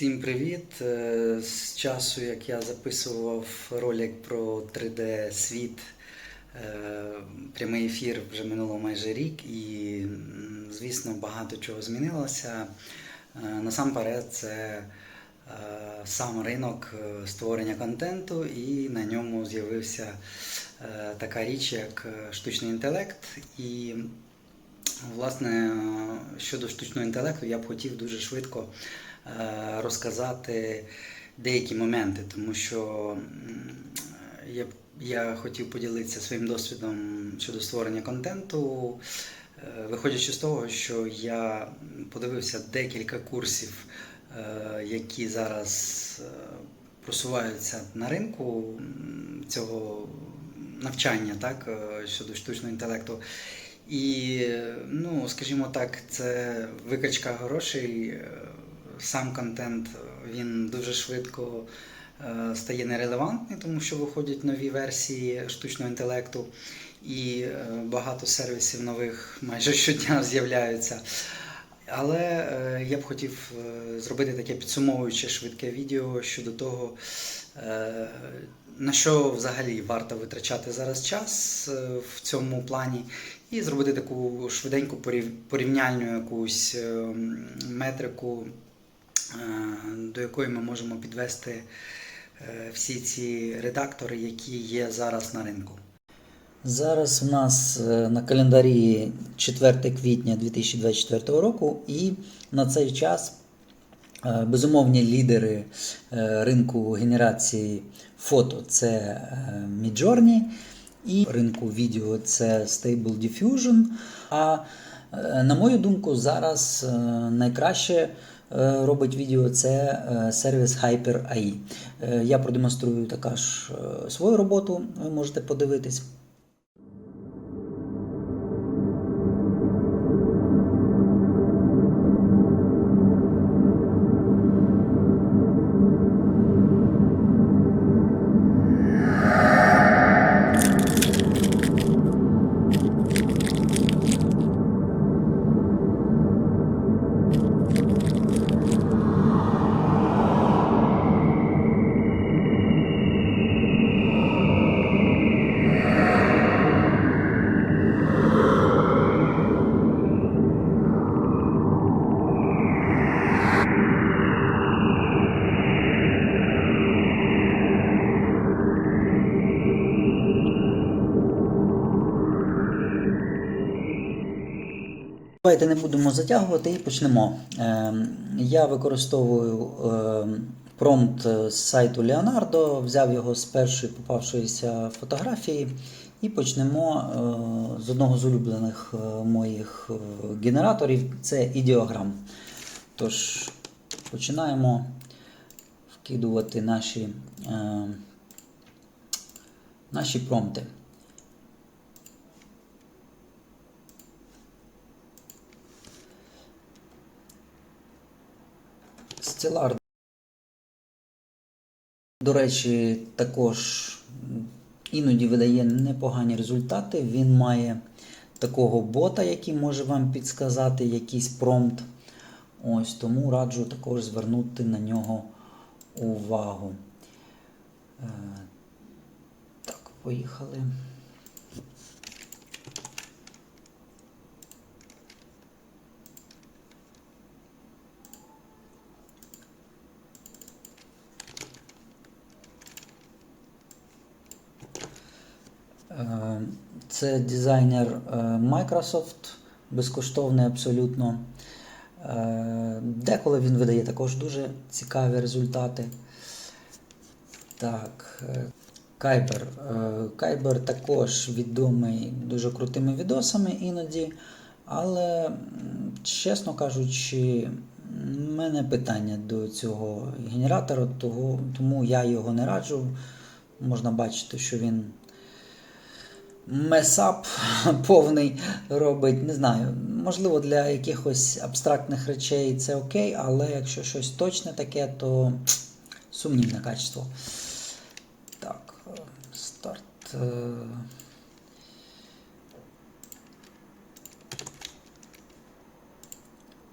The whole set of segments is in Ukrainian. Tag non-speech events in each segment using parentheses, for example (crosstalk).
Всім привіт! Е, З часу, як я записував ролик про 3D-світ, е, прямий ефір вже минуло майже рік, і, звісно, багато чого змінилося. Е, Насамперед, це сам ринок створення контенту, і на ньому з'явився така річ, як штучний інтелект. І Власне, щодо штучного інтелекту, я б хотів дуже швидко розказати деякі моменти, тому що я, я хотів поділитися своїм досвідом щодо створення контенту, е, виходячи з того, що я подивився декілька курсів, е, які зараз е, просуваються на ринку цього навчання так, е, щодо штучного інтелекту. І, ну, скажімо так, це викачка грошей. Е, Сам контент він дуже швидко е, стає нерелевантний, тому що виходять нові версії штучного інтелекту, і е, багато сервісів нових майже (laughs) щодня з'являються. Але е, я б хотів е, зробити таке підсумовуюче швидке відео щодо того, е, на що взагалі варто витрачати зараз час е, в цьому плані, і зробити таку швиденьку порів- порівняльну якусь е, метрику, е, до якої ми можемо підвести е, всі ці редактори, які є зараз на ринку. Зараз у нас е, на календарі 4 квітня 2024 року, і на цей час е, безумовні лідери е, ринку генерації фото це е, Midjourney, і ринку відео це Stable Diffusion. А е, на мою думку, зараз е, найкраще е, робить відео це е, сервіс HyperAI. Е, Я продемонструю також е, свою роботу, ви можете подивитись. Давайте не будемо затягувати і почнемо. Ем, Я використовую ем, промпт з сайту Leonardo, взяв його з першої попавшоїся фотографії і почнемо е, з одного з улюблених е, моїх е, генераторів це ідеограм. Тож починаємо вкидувати наші, е, наші промпти. Stellar, до речі, також іноді видає непогані результати. Він має такого бота, який може вам підсказати якийсь промпт. Ось тому раджу також звернути на нього увагу. Е, Так, поїхали. Це дизайнер е, Microsoft, безкоштовний абсолютно. Е, Деколи він видає також дуже цікаві результати. Так, е, Кайбер. Е, Кайбер також відомий дуже крутими відосами іноді. Але, чесно кажучи, в мене питання до цього генератора, тому я його не раджу. Можна бачити, що він месап (laughs) повний робить. Не знаю, можливо, для якихось абстрактних речей це окей, але якщо щось точне таке, то сумнівне качество. Так, е, старт. е,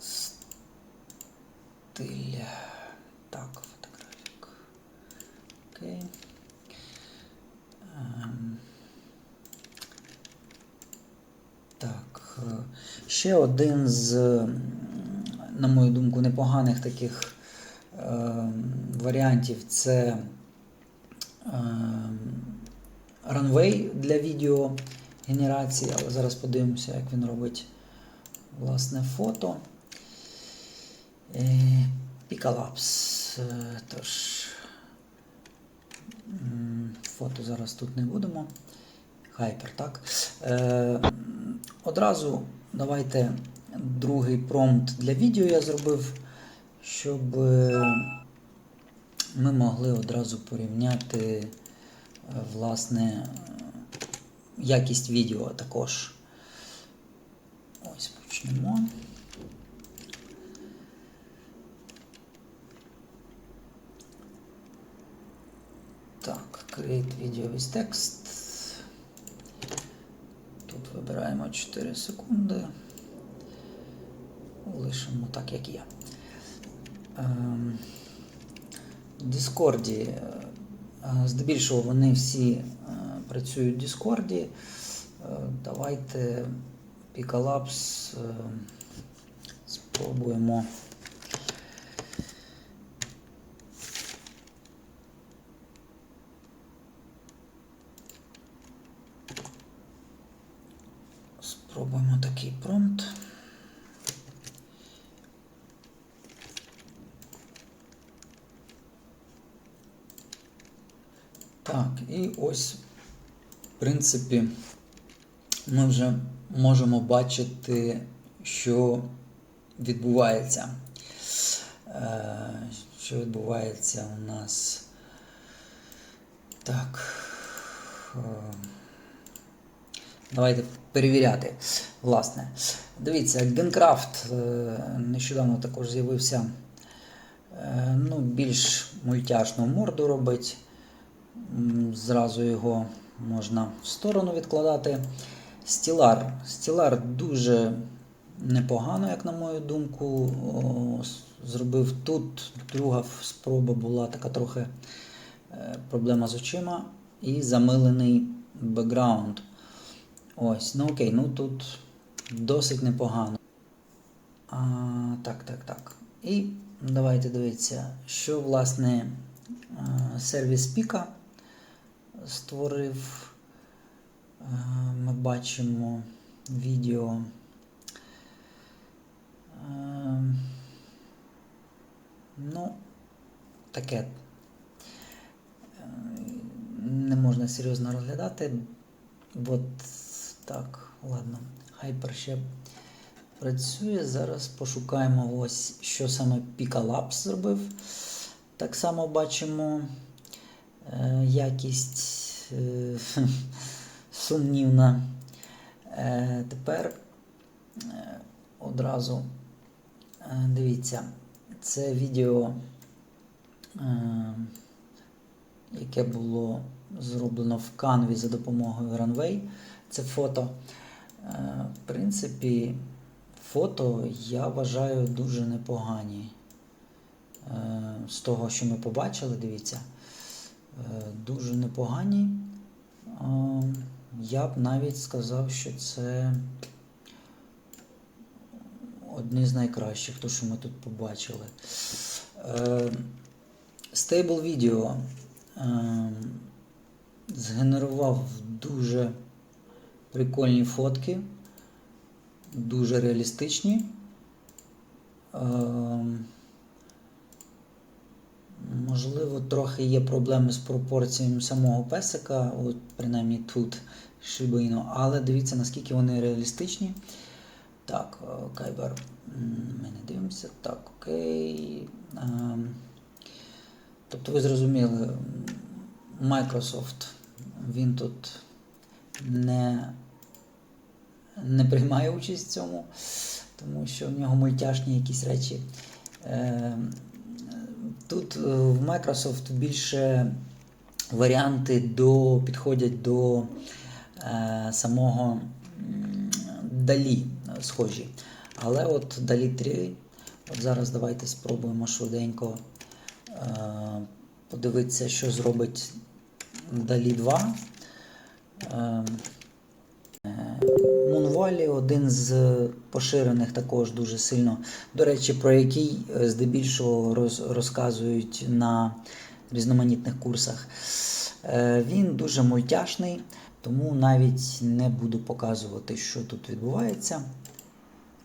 Стиль. Окей. Ем, Так. е, Ще один з, на мою думку, непоганих таких ем, варіантів це ем, Runway для відеогенерації, але зараз подивимося, як він робить власне фото. Е, Picalapse. е, Тож, фото зараз тут не будемо. Хайпер, так. Е, одразу давайте другий промпт для відео я зробив, щоб е, ми могли одразу порівняти е, власне якість відео також. Ось почнемо. Так, create video with text. Тут вибираємо 4 секунди. Лишимо так, як є. Ем, В Discord, е, здебільшого вони всі е, працюють в Discord. Е, Давайте Picalabs спробуємо. Спробуємо такий промпт. Так, і ось, в принципі, ми вже можемо бачити, що відбувається. Е, Що відбувається у нас. Так. Давайте перевіряти. Власне. Дивіться, Генкрафт е, нещодавно також з'явився. е, Ну, більш мультяшну морду робить. Зразу його можна в сторону відкладати. Стілар. Стілар дуже непогано, як на мою думку, зробив тут. Друга спроба була така трохи е, проблема з очима і замилений бекграунд. Ось, ну окей, ну тут досить непогано. А, так, так, так. І давайте дивитися, що власне е, сервіс Піка створив. Е, Ми бачимо відео. Е, Ну, таке. Не можна серйозно розглядати. От так, ладно. Hyper ще працює. Зараз пошукаємо ось, що саме Picalabs зробив. Так само бачимо е, якість е, (laughs) сумнівна. Е, тепер е, одразу е, дивіться, це відео, е, яке було зроблено в канві за допомогою Runway. Це фото. Е, В принципі, фото я вважаю дуже непогані. Е, З того, що ми побачили, дивіться, е, дуже непогані. Я б навіть сказав, що це одні з найкращих, то, що ми тут побачили. Stable Video е, згенерував дуже прикольні фотки, дуже реалістичні. Ем, Можливо, трохи є проблеми з пропорціями самого песика, от принаймні тут шибино, але дивіться, наскільки вони реалістичні. Так, е, Кайбер, ми не дивимося. Так, окей. Ем, Тобто ви зрозуміли, Microsoft, він тут не, не приймає участь в цьому, тому що в нього мультяшні якісь речі. Ем, Тут е, в Microsoft більше варіанти до, підходять до е, самого далі е, схожі. Але от далі 3, от зараз давайте спробуємо швиденько е, подивитися, що зробить Далі 2. Мунвалі один з поширених також дуже сильно. До речі, про який е, здебільшого роз, розказують на різноманітних курсах. Е, Він дуже мультяшний, тому навіть не буду показувати, що тут відбувається.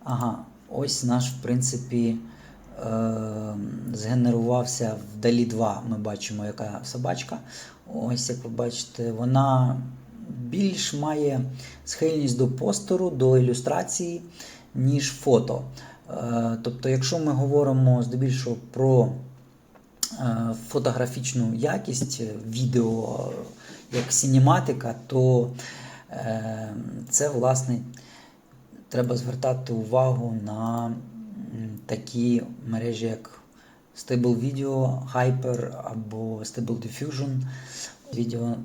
Ага, ось наш, в принципі, е- згенерувався в Далі 2. Ми бачимо, яка собачка. Ось, як ви бачите, вона більш має схильність до постеру, до ілюстрації, ніж фото. Е, тобто, якщо ми говоримо здебільшого про е, фотографічну якість е, відео як синематика, то це власне треба звертати увагу на такі мережі, як Stable Video, Hyper або Stable Diffusion відео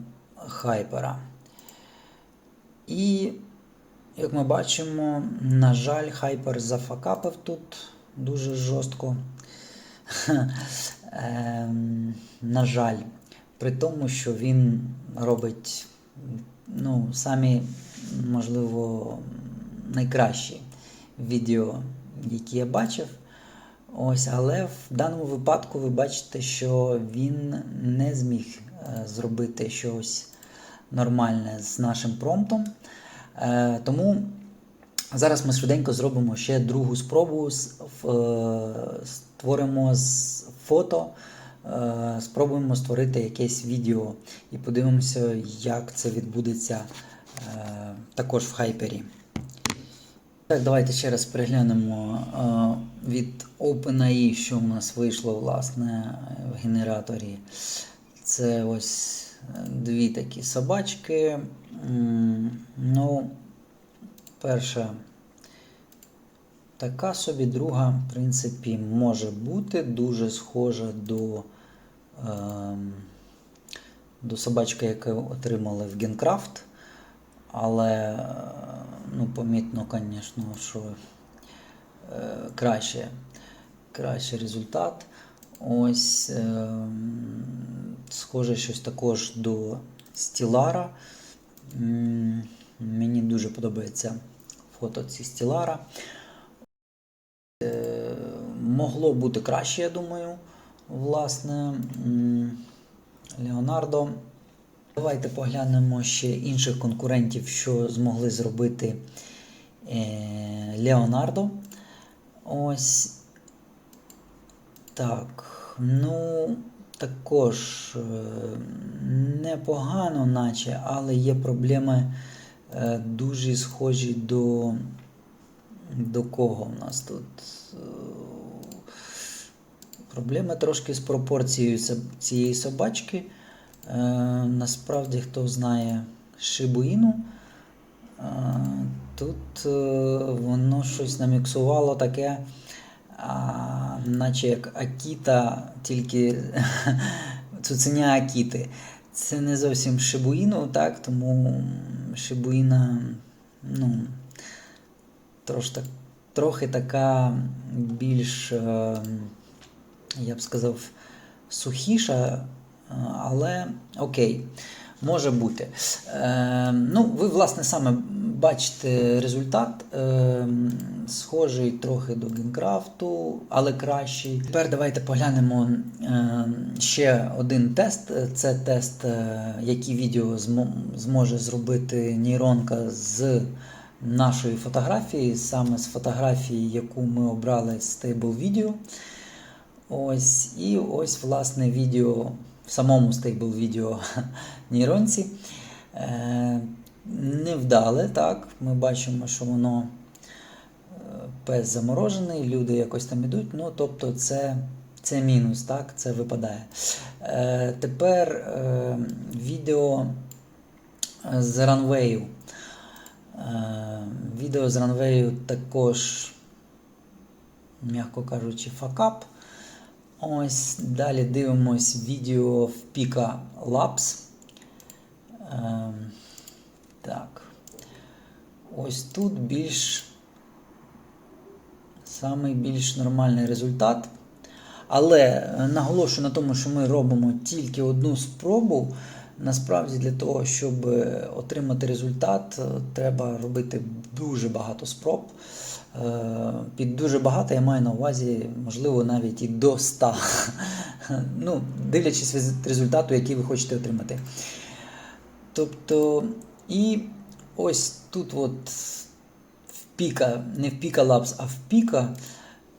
Hyper. І, як ми бачимо, на жаль, Hyper зафакапив тут дуже жорстко. (laughs) Ем, на жаль, при тому, що він робить ну, самі, можливо, найкращі відео, які я бачив. Ось, але в даному випадку ви бачите, що він не зміг е, зробити щось нормальне з нашим промптом. Е, тому зараз ми швиденько зробимо ще другу спробу. е, Створимо фото, е, спробуємо створити якесь відео і подивимося, як це відбудеться також в хайпері. Так, давайте ще раз переглянемо від OpenAI, що в нас вийшло власне в генераторі. Це ось дві такі собачки. Ну, перша така собі, друга, в принципі, може бути дуже схожа до, ем, до собачки, яку отримали в Генкрафт. Але е, ну, помітно, звісно, що е, краще, кращий результат. Ось е, схоже щось також до стілара. Мені дуже подобається фото ці стілара. Е, могло бути краще, я думаю. Власне, Леонардо. Давайте поглянемо ще інших конкурентів, що змогли зробити е, Леонардо. Ось так. Ну, також е, непогано, наче, але є проблеми е, дуже схожі до. До кого в нас тут? Е, Проблеми трошки з пропорцією цієї собачки. Насправді, хто знає Шибуїну, тут воно щось наміксувало таке, наче як Акіта, тільки (laughs) цуценя Акіти. Це не зовсім Шибуїну, так, тому Шибуїна, ну, трош, так, трохи така більш, е, я б сказав, сухіша, е, але окей, може бути. Е, ну, ви, власне, саме бачите результат. Е, схожий трохи до Генкрафту, але кращий. Тепер давайте поглянемо е, ще один тест. Це тест, е, який відео зможе зробити нейронка з нашої фотографії, саме з фотографії, яку ми обрали з Stable Video. Ось, і ось, власне, відео в самому Stable (laughs) Video нейронці. Е, невдале, так. Ми бачимо, що воно е, пес заморожений, люди якось там ідуть. Ну, тобто, це, це мінус, так, це випадає. Е, тепер відео з ранвею. Відео з ранвею також, м'яко кажучи, факап. Ось далі дивимось відео в Pika Labs. Ем, так. Ось тут більш самий більш нормальний результат. Але е, наголошую на тому, що ми робимо тільки одну спробу. Насправді для того, щоб е, отримати результат, е, треба робити дуже багато спроб. Е, Під дуже багато я маю на увазі, можливо, навіть і до 100. (laughs) Ну, дивлячись від результату, який ви хочете отримати. Тобто, і ось тут от в Піка, не в Піка Labs, а в Піка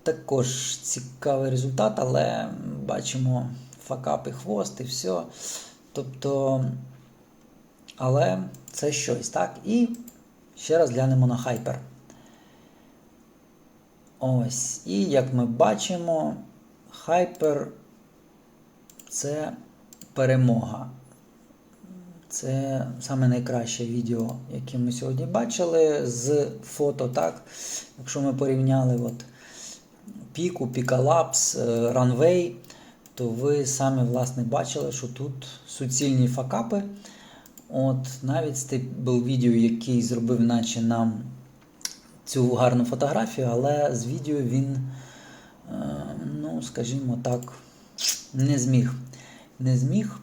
також цікавий результат, але бачимо факап і хвост і все. Тобто, але це щось, так? І ще раз глянемо на Hyper. Ось. І як ми бачимо, Hyper це перемога. Це саме найкраще відео, яке ми сьогодні бачили з фото, так? Якщо ми порівняли от піку, Пікалапс, Runway, то ви самі власне бачили, що тут суцільні факапи. От навіть стейбл відео, який зробив, наче нам цю гарну фотографію, але з відео він, е, ну, скажімо так, не зміг. Не зміг.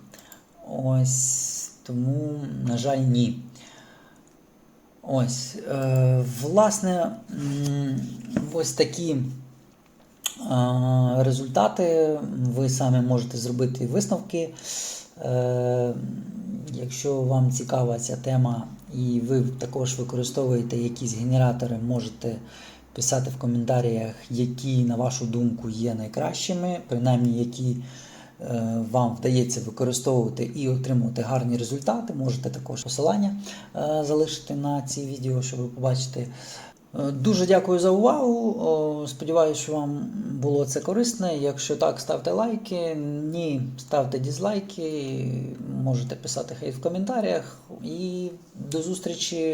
Ось тому, на жаль, ні. Ось, е, власне, ось такі е, результати. Ви самі можете зробити висновки. Е, якщо вам цікава ця тема і ви також використовуєте якісь генератори, можете писати в коментарях, які, на вашу думку, є найкращими, принаймні які е, вам вдається використовувати і отримувати гарні результати. Можете також посилання е, залишити на ці відео, щоб ви побачите. Е, Дуже дякую за увагу. Сподіваюся, що вам було це корисне. Якщо так, ставте лайки. Ні, ставте дізлайки. Можете писати хейт в коментарях. І до зустрічі